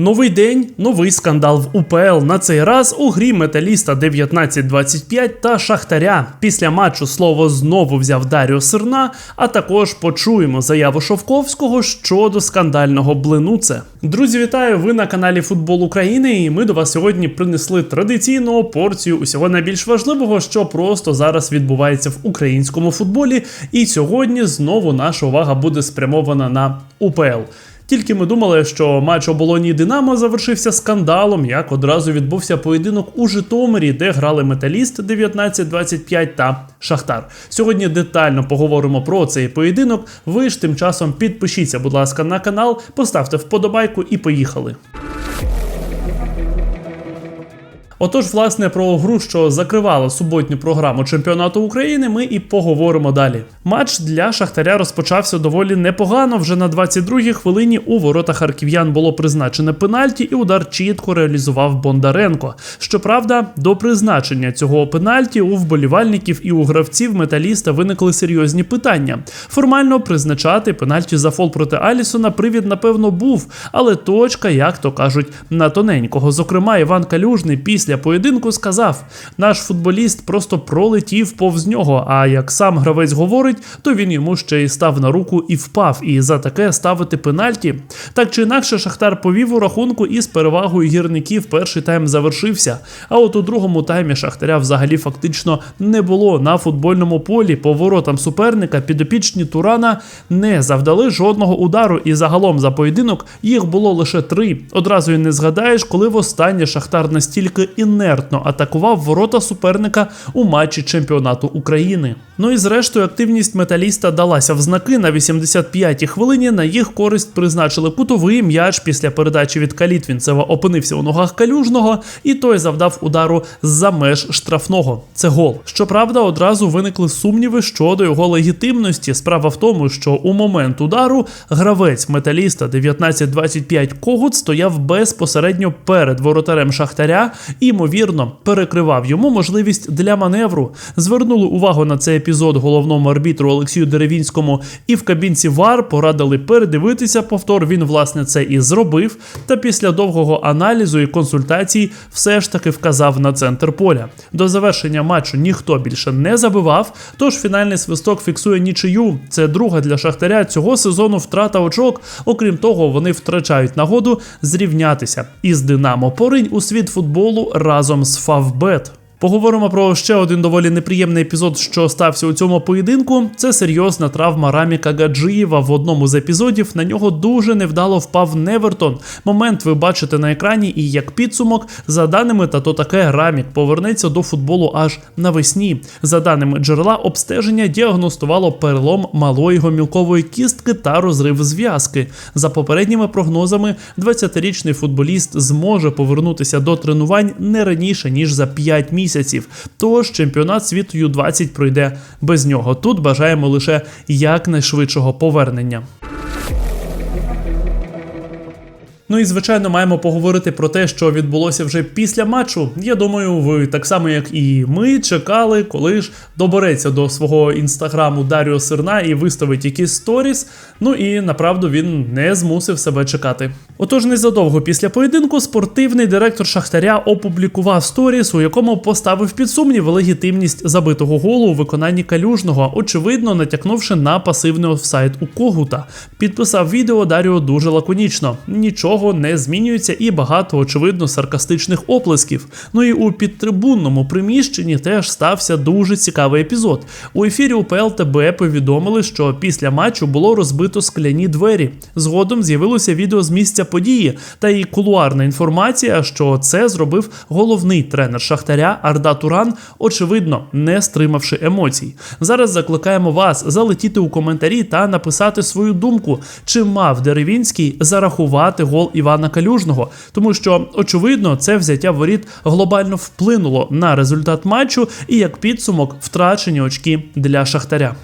Новий день, новий скандал в УПЛ. На цей раз у грі металіста 19-25 та Шахтаря. Після матчу слово знову взяв Даріо Сирна, а також почуємо заяву Шовковського щодо скандального блинуце. Друзі, вітаю! Ви на каналі Футбол України, і ми до вас сьогодні принесли традиційну порцію усього найбільш важливого, що просто зараз відбувається в українському футболі. І сьогодні знову наша увага буде спрямована на УПЛ. Тільки ми думали, що матч оболоні Динамо завершився скандалом, як одразу відбувся поєдинок у Житомирі, де грали металіст 19-25 та Шахтар. Сьогодні детально поговоримо про цей поєдинок. Ви ж тим часом підпишіться, будь ласка, на канал, поставте вподобайку і поїхали. Отож, власне, про гру, що закривала суботню програму чемпіонату України, ми і поговоримо далі. Матч для Шахтаря розпочався доволі непогано. Вже на 22-й хвилині у воротах харків'ян було призначене пенальті, і удар чітко реалізував Бондаренко. Щоправда, до призначення цього пенальті у вболівальників і у гравців металіста виникли серйозні питання. Формально призначати пенальті за фол проти Алісона привід, напевно, був, але точка, як то кажуть, на тоненького. Зокрема, Іван Калюжний після поєдинку сказав: наш футболіст просто пролетів повз нього. А як сам гравець говорить, то він йому ще й став на руку і впав. І за таке ставити пенальті. Так чи інакше, Шахтар повів у рахунку і з перевагою гірників перший тайм завершився. А от у другому таймі Шахтаря взагалі фактично не було на футбольному полі. По воротам суперника підопічні Турана не завдали жодного удару, і загалом за поєдинок їх було лише три. Одразу й не згадаєш, коли востаннє Шахтар настільки інертно атакував ворота суперника у матчі чемпіонату України. Ну і зрештою активність металіста далася в знаки на 85-й хвилині. На їх користь призначили кутовий м'яч після передачі від Калітвінцева опинився у ногах калюжного, і той завдав удару з-за меж штрафного. Це гол. Щоправда, одразу виникли сумніви щодо його легітимності. Справа в тому, що у момент удару гравець металіста 19-25 Когут стояв безпосередньо перед воротарем Шахтаря і ймовірно перекривав йому можливість для маневру. Звернули увагу на цей епізод головному арбітру Олексію Деревінському і в кабінці ВАР порадили передивитися повтор. Він власне це і зробив. Та після довгого аналізу і консультацій все ж таки вказав на центр поля. До завершення матчу ніхто більше не забивав. Тож фінальний свисток фіксує нічию. Це друга для Шахтаря цього сезону втрата очок. Окрім того, вони втрачають нагоду зрівнятися із Динамо Поринь у світ футболу разом з Фавбет. Поговоримо про ще один доволі неприємний епізод, що стався у цьому поєдинку. Це серйозна травма Раміка Гаджиєва. В одному з епізодів на нього дуже невдало впав Невертон. Момент ви бачите на екрані, і як підсумок, за даними та то таке Рамік повернеться до футболу аж навесні. За даними джерела, обстеження діагностувало перелом малої гомілкової кістки та розрив зв'язки. За попередніми прогнозами, 20-річний футболіст зможе повернутися до тренувань не раніше ніж за 5 місяців місяців. Тож чемпіонат світу Ю-20 пройде без нього. Тут бажаємо лише якнайшвидшого повернення. Ну і звичайно маємо поговорити про те, що відбулося вже після матчу. Я думаю, ви так само, як і ми, чекали, коли ж добереться до свого інстаграму Даріо Сирна і виставить якісь сторіс. Ну і направду він не змусив себе чекати. Отож, незадовго після поєдинку спортивний директор Шахтаря опублікував сторіс, у якому поставив під сумнів легітимність забитого голу у виконанні калюжного, очевидно натякнувши на пасивний офсайд у Когута. Підписав відео Даріо дуже лаконічно. Нічого не змінюється і багато очевидно саркастичних оплесків. Ну і у підтрибунному приміщенні теж стався дуже цікавий епізод. У ефірі УПЛ ТБ повідомили, що після матчу було розбито скляні двері. Згодом з'явилося відео з місця події та і кулуарна інформація, що це зробив головний тренер Шахтаря Арда Туран, очевидно, не стримавши емоцій. Зараз закликаємо вас залетіти у коментарі та написати свою думку, чи мав Деревінський зарахувати гол Івана Калюжного, тому що очевидно це взяття воріт глобально вплинуло на результат матчу і як підсумок втрачені очки для Шахтаря.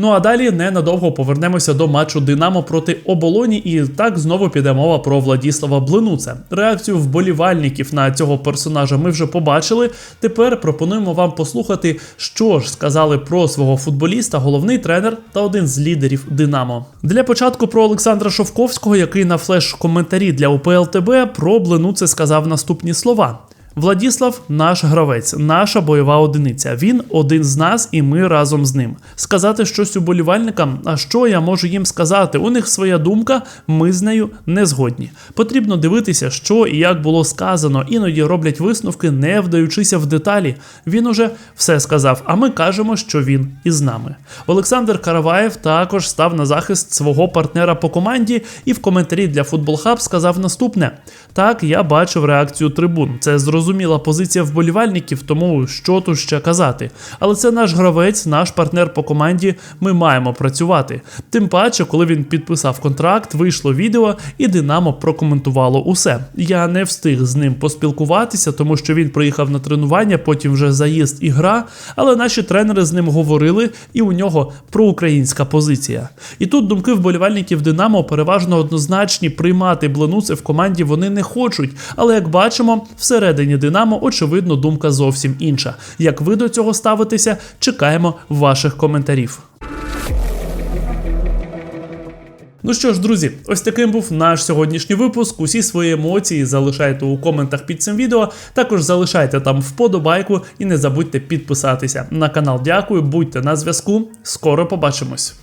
Ну а далі ненадовго повернемося до матчу Динамо проти оболоні, і так знову піде мова про Владіслава Блинуца. Реакцію вболівальників на цього персонажа ми вже побачили. Тепер пропонуємо вам послухати, що ж сказали про свого футболіста, головний тренер та один з лідерів Динамо. Для початку про Олександра Шовковського, який на флеш-коментарі для УПЛ ТБ про Блинуце сказав наступні слова. Владіслав наш гравець, наша бойова одиниця. Він один з нас, і ми разом з ним. Сказати щось уболівальникам, а що я можу їм сказати? У них своя думка, ми з нею не згодні. Потрібно дивитися, що і як було сказано. Іноді роблять висновки, не вдаючися в деталі. Він уже все сказав, а ми кажемо, що він із нами. Олександр Караваєв також став на захист свого партнера по команді і в коментарі для Football Hub сказав наступне: так, я бачив реакцію трибун. Це зрозуміла позиція вболівальників, тому що тут ще казати. Але це наш гравець, наш партнер по команді. Ми маємо працювати. Тим паче, коли він підписав контракт, вийшло відео, і Динамо прокоментувало усе. Я не встиг з ним поспілкуватися, тому що він приїхав на тренування, потім вже заїзд і гра. Але наші тренери з ним говорили, і у нього проукраїнська позиція. І тут думки вболівальників Динамо переважно однозначні приймати Бленуце в команді вони не хочуть. Але як бачимо, всередині Динамо очевидно думка зовсім інша. Як ви до цього ставитеся, чекаємо ваших коментарів. Ну що ж, друзі, ось таким був наш сьогоднішній випуск. Усі свої емоції залишайте у коментах під цим відео. Також залишайте там вподобайку і не забудьте підписатися на канал. Дякую, будьте на зв'язку. Скоро побачимось.